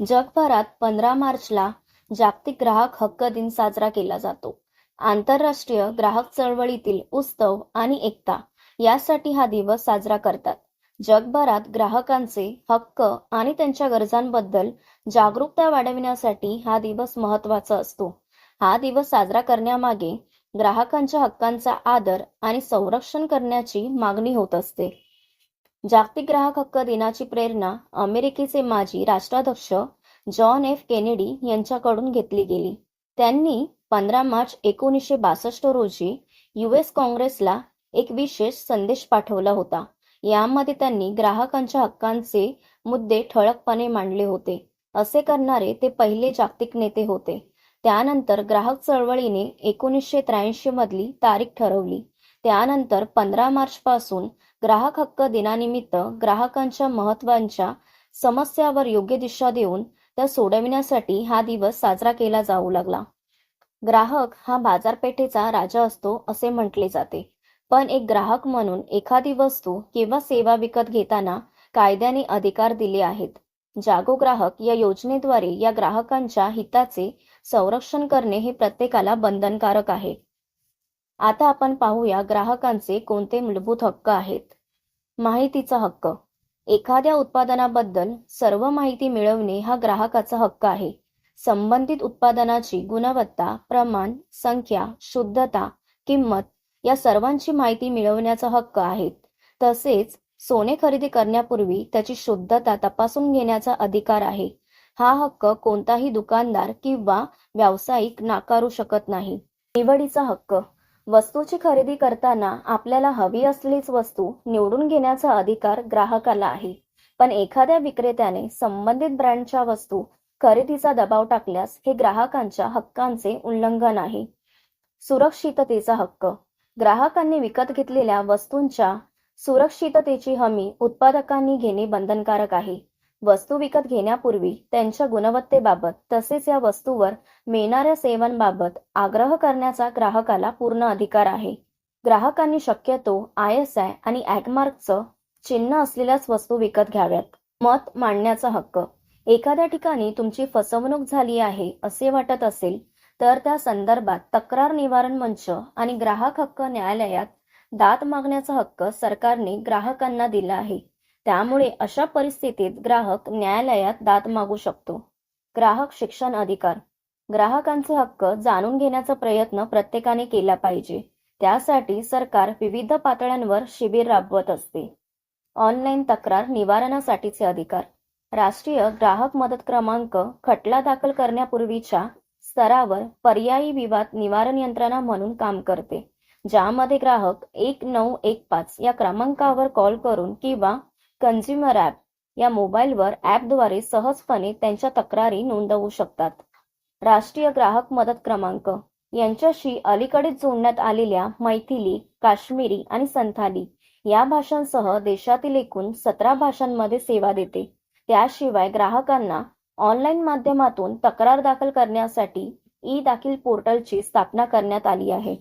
जगभरात पंधरा मार्चला जागतिक ग्राहक हक्क दिन साजरा केला जातो. आंतरराष्ट्रीय ग्राहक चळवळीतील उत्सव आणि एकता यासाठी हा दिवस साजरा करतात. जगभरात ग्राहकांचे हक्क आणि त्यांच्या गरजांबद्दल जागरूकता वाढविण्यासाठी हा दिवस महत्त्वाचा असतो. हा दिवस साजरा करण्यामागे ग्राहकांच्या हक्कांचा आदर आणि संरक्षण करण्याची मागणी होत असते. जागतिक ग्राहक हक्क दिनाची प्रेरणा अमेरिकेचे माजी राष्ट्राध्यक्ष जॉन एफ केनेडी यांच्याकडून घेतली गेली. त्यांनी पंधरा मार्च एकोणीसशे बासष्ट रोजी युएस काँग्रेसला एक विशेष संदेश पाठवला होता. यामध्ये त्यांनी ग्राहकांच्या हक्कांचे मुद्दे ठळकपणे मांडले होते. असे करणारे ते पहिले जागतिक नेते होते. त्यानंतर ग्राहक चळवळीने एकोणीसशे त्र्याऐंशी मधली तारीख ठरवली. त्यानंतर पंधरा मार्च पासून ग्राहक हक्क दिनानिमित्त ग्राहकांच्या महत्वांच्या समस्यावर योग्य दिशा देऊन त्या सोडविण्यासाठी हा दिवस साजरा केला जाऊ लागला. ग्राहक हा बाजारपेठेचा राजा असतो असे म्हटले जाते. पण एक ग्राहक म्हणून एखादी वस्तू किंवा सेवा विकत घेताना कायद्याने अधिकार दिले आहेत. जागो ग्राहक या योजनेद्वारे या ग्राहकांच्या हिताचे संरक्षण करणे हे प्रत्येकाला बंधनकारक आहे. आता आपण पाहूया ग्राहकांचे कोणते मूलभूत हक्क आहेत. माहितीचा हक्क एखाद्या उत्पादनाबद्दल सर्व माहिती मिळवणे हा ग्राहकाचा हक्क आहे. संबंधित उत्पादनाची गुणवत्ता, प्रमाण, संख्या, शुद्धता, किंमत या सर्वांची माहिती मिळवण्याचा हक्क आहे. तसेच सोने खरेदी करण्यापूर्वी त्याची शुद्धता तपासून घेण्याचा अधिकार आहे. हा हक्क कोणताही दुकानदार किंवा व्यावसायिक नाकारू शकत नाही. निवडीचा हक्क वस्तूची खरेदी करताना आपल्याला हवी असलेलीच वस्तू निवडून घेण्याचा अधिकार ग्राहकाला आहे. पण एखाद्या विक्रेत्याने संबंधित ब्रँडच्या वस्तू खरेदीचा दबाव टाकल्यास हे ग्राहकांच्या हक्कांचे उल्लंघन आहे. सुरक्षिततेचा हक्क ग्राहकांनी विकत घेतलेल्या वस्तूंच्या सुरक्षिततेची हमी उत्पादकांनी घेणे बंधनकारक आहे. वस्तू विकत घेण्यापूर्वी त्यांच्या गुणवत्तेबाबत तसेच या वस्तूवर मिळणाऱ्या सेवांबाबत आग्रह करण्याचा ग्राहकाला पूर्ण अधिकार आहे. ग्राहकांनी शक्यतो आयएसआय आणि ॲकमार्कचं चिन्ह असलेल्याच वस्तू विकत घ्याव्यात. मत मांडण्याचा हक्क एखाद्या ठिकाणी तुमची फसवणूक झाली आहे असे वाटत असेल तर त्या संदर्भात तक्रार निवारण मंच आणि ग्राहक हक्क न्यायालयात दाद मागण्याचा हक्क सरकारने ग्राहकांना दिला आहे. त्यामुळे अशा परिस्थितीत ग्राहक न्यायालयात दाद मागू शकतो. ग्राहक शिक्षण अधिकार ग्राहकांचे हक्क जाणून घेण्याचा प्रयत्न प्रत्येकाने केला पाहिजे. त्यासाठी सरकार विविध पातळ्यांवर शिबिर राबवत असते. ऑनलाईन तक्रार निवारणासाठीचे अधिकार राष्ट्रीय ग्राहक मदत क्रमांक खटला दाखल करण्यापूर्वीच्या स्तरावर पर्यायी विवाद निवारण यंत्रणा म्हणून काम करते. ज्यामध्ये ग्राहक एक नऊ एक पाच या क्रमांकावर कॉल करून किंवा कन्झ्युमर ॲप या मोबाईलवर ॲपद्वारे सहजपणे त्यांच्या तक्रारी नोंदवू शकतात. राष्ट्रीय ग्राहक मदत क्रमांक यांच्याशी अलीकडेच जोडण्यात आलेल्या मैथिली, काश्मीरी आणि संथाली या भाषांसह देशातील एकूण सतरा भाषांमध्ये सेवा देते. त्याशिवाय ग्राहकांना ऑनलाईन माध्यमातून तक्रार दाखल करण्यासाठी ई दाखील पोर्टलची स्थापना करण्यात आली आहे.